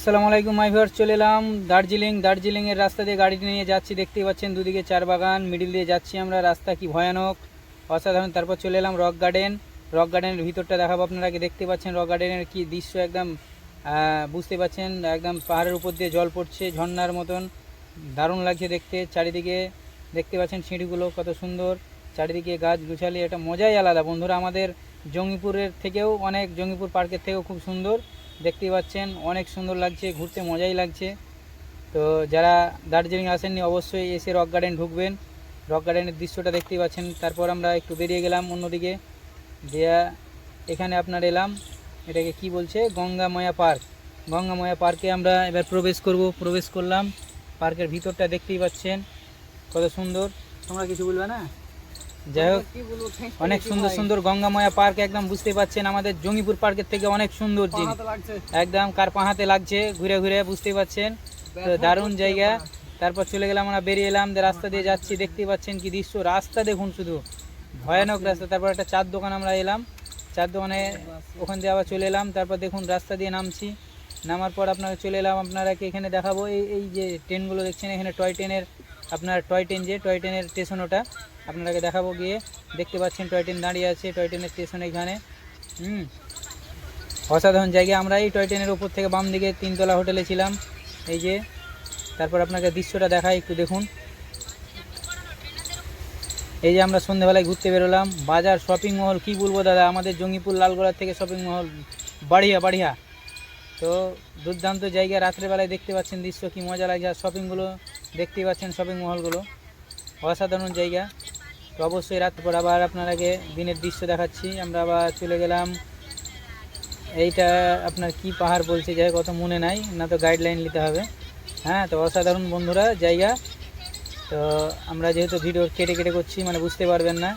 আসসালামু আলাইকুম মাই ভিউয়ার চলে এলাম দার্জিলিং। দার্জিলিংয়ের রাস্তা দিয়ে গাড়ি নিয়ে যাচ্ছি, দেখতেই পাচ্ছেন দুদিকে চার বাগান মিডিল দিয়ে যাচ্ছি আমরা, রাস্তা কি ভয়ানক। অসাধারণ, তারপর চলে এলাম রক গার্ডেন। রক গার্ডেনের ভিতরটা দেখাবো আপনারা দেখতে পাচ্ছেন রক গার্ডেনের কি দৃশ্য একদম বুঝতে পাচ্ছেন, একদম পাহাড়ের উপর দিয়ে জল পড়ছে, ঝর্ণার মতন। দারুণ লাগছে দেখতে, চারিদিকে দেখতে পাচ্ছেন সিঁড়িগুলো কত সুন্দর। চারিদিকে গাছ গুছালি এটা মজাই আলাদা। বন্ধুরা, আমাদের জঙ্গিপুরের থেকেও অনেক, জঙ্গিপুর পার্কের থেকেও খুব সুন্দর। দেখতেই পাচ্ছেন, অনেক সুন্দর লাগছে, ঘুরতে মজাই লাগছে। তো যারা দার্জিলিং আসেননি, অবশ্যই এসে রক গার্ডেন ঢুকবেন। রক গার্ডেনের দৃশ্যটা দেখতেই পাচ্ছেন। তারপর আমরা একটু বেরিয়ে গেলাম অন্যদিকে। দেয়া, এখানে আপনার এলাম। এটাকে কি বলছে? গঙ্গাময়া পার্ক। গঙ্গাময়া পার্কে আমরা এবার প্রবেশ করব, প্রবেশ করলাম। পার্কের ভিতরটা দেখতেই পাচ্ছেন। কত সুন্দর। তোমরা কিছু বলবে না? যাই হোক অনেক সুন্দর সুন্দর গঙ্গাময়া পার্ক একদম বুঝতে পাচ্ছেন আমাদের জঙ্গিপুর পার্কের থেকে অনেক সুন্দর জিনিস। একদম কার পাহাতে লাগছে ঘুরে ঘুরে বুঝতে পাচ্ছেন। তো দারুণ জায়গা। তারপর চলে গেলাম আমরা বেরিয়ে এলাম রাস্তা দিয়ে যাচ্ছি দেখতে পাচ্ছেন কি দৃশ্য। রাস্তা দেখুন শুধু। ভয়ানক রাস্তা। তারপর একটা চার দোকান আমরা এলাম। চার দোকানে ওখান দিয়ে আবার চলে এলাম। তারপর দেখুন রাস্তা দিয়ে নামছি। নামার পর আপনারা চলে এলাম আপনারাকে এখানে দেখাবো। এই এই যে ট্রেনগুলো দেখছেন এখানে টয় ট্রেনের আপনার টয় ট্রেন যে টয় ট্রেনের স্টেশন ওটা। আপনারাকে দেখাবো গিয়ে। দেখতে পাচ্ছেন টয় ট্রেন দাঁড়িয়ে আছে টয় ট্রেনের স্টেশন এখানে। হুম? অসাধারণ জায়গা। আমরা এই টয় ট্রেনের উপর থেকে বাম দিকে তিনতলা হোটেলে ছিলাম। এই যে, তারপর আপনাকে দৃশ্যটা দেখাই, একটু দেখুন। এই যে আমরা সন্ধ্যেবেলায় ঘুরতে বেরোলাম। বাজার শপিং মহল কি বলব দাদা? আমাদের জঙ্গিপুর লালগোলার থেকে শপিং মহল বাড়িয়া বাড়িয়া। তো, দুর্দান্ত জায়গা। রাত্রেবেলায় দেখতে পাচ্ছেন দৃশ্য, কি মজা লাগছে। আর শপিংগুলো দেখতেই পাচ্ছেন শপিং মহলগুলো অসাধারণ জায়গা। তো অবশ্যই রাত পর আবার আপনারাকে দিনের দৃশ্য দেখাচ্ছি। আমরা আবার চলে গেলাম। এইটা আপনার কি পাহাড় বলছে যাই কত মনে নাই, না তো গাইডলাইন নিতে হবে। হ্যাঁ তো অসাধারণ বন্ধুরা, জায়গা। তো আমরা যেহেতু ভিডিও কেটে কেটে করছি মানে বুঝতে পারবেন না।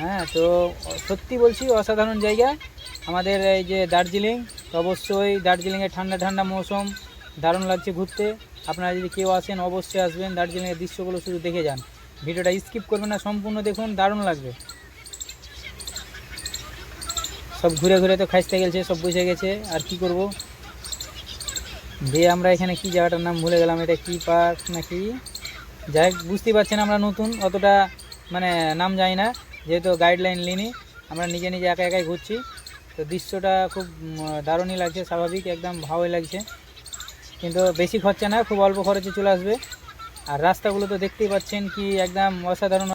হ্যাঁ তো সত্যি বলছি, অসাধারণ জায়গা। আমাদের এই যে দার্জিলিং অবশ্যই দার্জিলিংয়ে ঠান্ডা ঠান্ডা মৌসুম, দারুণ লাগছে ঘুরতে। আপনারা যদি কেউ আসেন, অবশ্যই আসবেন। দার্জিলিংয়ের দৃশ্যগুলো শুধু দেখে যান। ভিডিওটা স্কিপ করবেন না, সম্পূর্ণ দেখুন, দারুণ লাগবে। সব ঘুরে ঘুরে তো খাইতে গেছে, সব বুঝে গেছে, আর কি করব? দিয়ে আমরা এখানে কি জায়গাটার নাম ভুলে গেলাম, এটা কি পার্ক নাকি? যাই বুঝতেই পারছেন আমরা নতুন, অতটা মানে নাম জানি না, যেহেতু গাইডলাইন লিনি আমরা নিজে নিজে একা একাই ঘুরছি। তো দৃশ্যটা খুব দারুণই লাগছে, স্বাভাবিক, একদম ভালোই লাগছে। কিন্তু বেশি খরচা না, খুব অল্প খরচে চলে আসবে। আর রাস্তাগুলো তো দেখতেই পাচ্ছেন কি একদম অসাধারণ